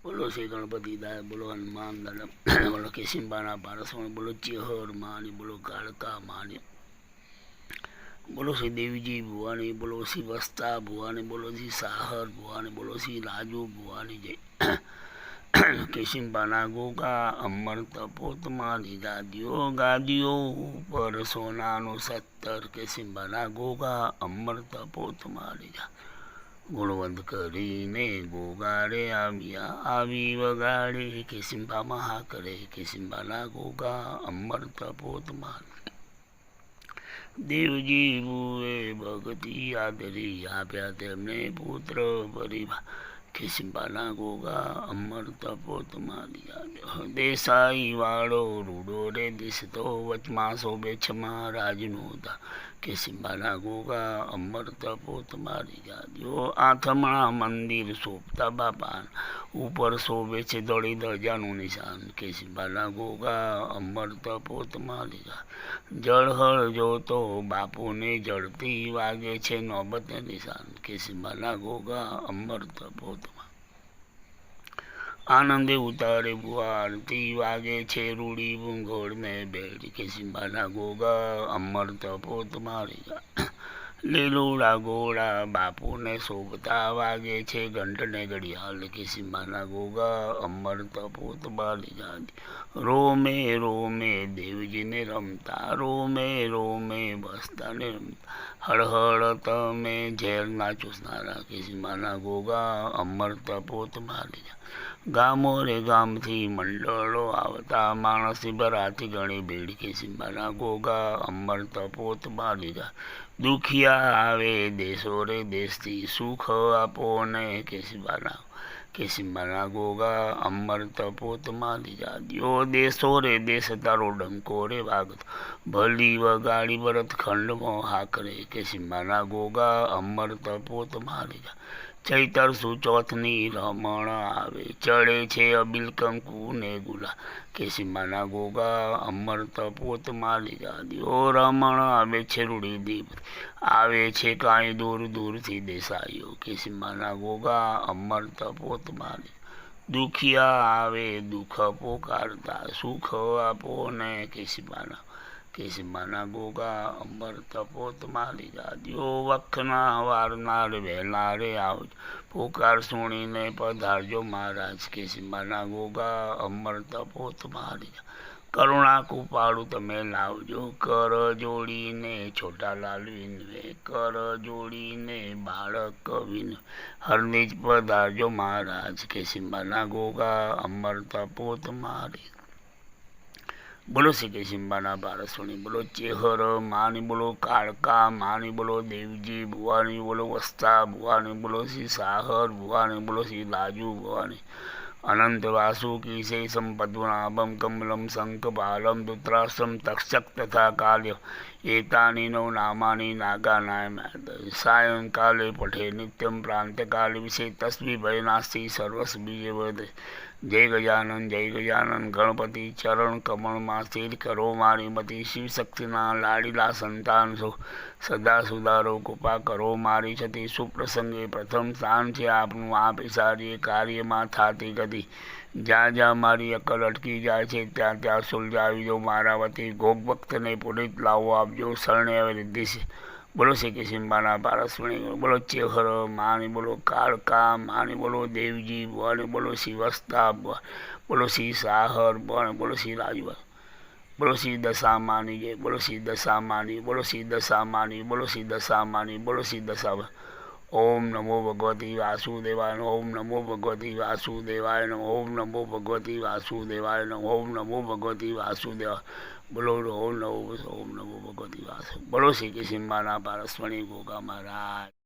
બોલો શ્રી ગણપતિ દાય બોલો હનુમાન દાદા, બોલો કેસિંબાના પારસવાણી બોલો ચેહર માની, બોલો કાળકા માની, બોલો શ્રી દેવીજી ભુવાની, બોલો શ્રી વસ્તા ભુવાની, બોલો શ્રી સાહર ભુવાની, બોલો શ્રી રાજુ ભુવાની, જય. કેશિંબાના ગોગા અમર તપોતમાની ગાદીઓ ગાદીઓ ઉપર સોનાનો સત્તર, કેશિંબાના ગોગા અમર તપોતમાની જા ગુણવંત કરીને ગોગાડે આવ્યા આવી વગાડે કેસિમ્બા મહા કરે કેસિમ્બાના ગોગા અમર તપોતમાન દેવજી બુએ ભગતી આદરી આપ્યા તેમને પુત્ર પરિવાર કેશિંબાના ગોગા અમર તપોતમાં દેસાઈ વાળો રૂડો રે દિશતો વચમાં શોભે છમાં રાજનોતા કેશિંબાના ગોગા અમર પોત મારી જાદ્યો આથમણા મંદિર શોભતા બાપા ઉપર શોભે છે દોડી દરજાનું નિશાન કેશિંબાના ગોગા અમર પોત મારી જા જળહળ જોતો બાપુને જળતી વાગે છે નોબત નિશાન કેશિંબાના ગોગા અમર તપોતમાં આનંદે ઉતારે આરતી વાગે છે રૂડી ભૂંગોળ મેં બેડ, કે સિંબાના ગોગા, અમર તપોત મારી લીલુડા ગોળા બાપુને શોભતા વાગે છે, ઘંટને ઘડિયાળ કિસીમાના ગોગા અમર તપોત બાલી જાતી રોમે રોમે દેવજીને રમતા, રોમે રોમે બસતાને રમતા. હળહળ તમે ઝેરના ચૂસનારા કિસીમાના ગોગા અમર તપોત બાલી જા ગામો રે ગામથી મંડળો આવતા, માણસી બરાતી ગણી ભીડ કિસીમાના ગોગા અમર તપોત બાલીરા દુખિયા આવે દેશો રે દેશથી સુખ આપો ને કેસી સિંબાના કે સિંબાના ગોગા અમર તપોત માલીરા દિયો દેશો રે દેશ તારો ડંકો રે વાગતો ભલી વગાડી વરત ખંડમાં હાકરે કે સિંબાના ગોગા અમર તપોત જા ચૈતર સુચોથની રમણ આવે ચડે છે અબિલ કંકુ ને ગુલા કેસીમાના ગોગા અમર તપોત માલી જાદીઓ રમણ આવે છે રૂડીદીપ આવે છે કાંઈ દૂર દૂરથી દેસાઈઓ કેસીમાના ગોગા અમર તપોત માલી દુખિયા આવે, દુઃખ પોકારતા, સુખ આપો ને કેસીમાના. કેસીમાના ગોગા અંબર તપોત મારી દાદીઓ વખના વારનાર વહેલારે આવજો પોકાર સુણીને પધારજો મહારાજ, કેસીમાના ગોગા અમર તપોત મારી કરુણા કૃપાળુ તમે લાવજો, કર જોડીને છોટા લાલ વિનવે કર જોડીને બાળક વિન. હરનીજ પધારજો મહારાજ, કે સિંબાના ગોગા અમર તપોત મારી. બોલો શ્રી કેશિંબાના બારસોની બોલો ચેહર માની, બોલો કાળકા માની, બોલો દેવજી ભુવાની, બોલો વસ્તા ભુવાની, બોલો શ્રી સાહર ભુવાની, બોલો શ્રી લાજુ ભુવાની. અનંત વાસુકી શે કમલમ શંખપાલમ દુત્રાશ્રમ તક્ષક તથા કાલ્ય એતાની નવ નામાની નાગાનાય સાયંકાલે પઠે નિત્યમ પ્રાંતકાલે વિશે તસ્વી ભયનાસ્તી સર્વસ બીજે જય ગજાનંદ જય ગજાનંદ ગણપતિ ચરણ કમળમાં સ્થિર કરો મારી મતી શિવશક્તિના લાડીલા સંતાન છો સદા સુધારો કૃપા કરો મારી છતી સુપ્રસંગે પ્રથમ સ્થાન છે આપનું આ પિસારીએ કાર્યમાં થાતી ગતિ જ્યાં જ્યાં મારી અકલ અટકી જાય છે, ત્યાં ત્યાં સુલઝાવી દો, મારા વતી ગોગ ભક્તને પુનિત લાવો આપજો શરણે હવે રિદ્ધિ છે. બોલો શ્રી કિશિંબાના પારસમણી બોલો ચેહર માની બોલો કાળકા માની બોલો દેવજી બોલે બોલો શ્રી વસ્તા બોલો શ્રી સાહર બોલે બોલો શ્રી રાજભાઈ બોલો શ્રી દશા માની બોલો શ્રી દશા માની બોલો શ્રી દશા માની બોલો શ્રી દશા માની બોલો શ્રી દશા ઓમ નમો ભગવતી વાસુદેવાય ઓમ નમો ભગવતી વાસુદેવાય ઓમ નમો ભગવતી વાસુદેવાય ઓમ નમો ભગવતી વાસુદેવાય બોલો ઓમ નમો ઓમ નમો ભગવતી વાસુ બોલો શ્રી કૃષ્ણ મારા પારસ્વણી ગોગા મહારાજ.